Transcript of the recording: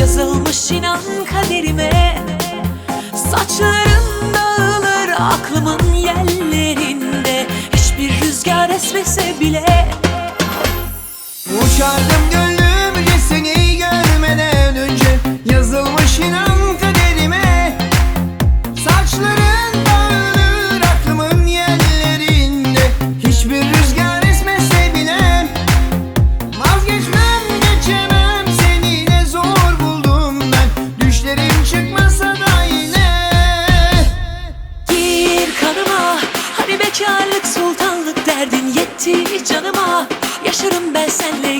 Yazılmış inan kaderime. Saçlarım dağılır aklımın yerlerinde. Hiçbir rüzgar esmese bile. Uçardım gönlümce canıma Yaşarım ben senle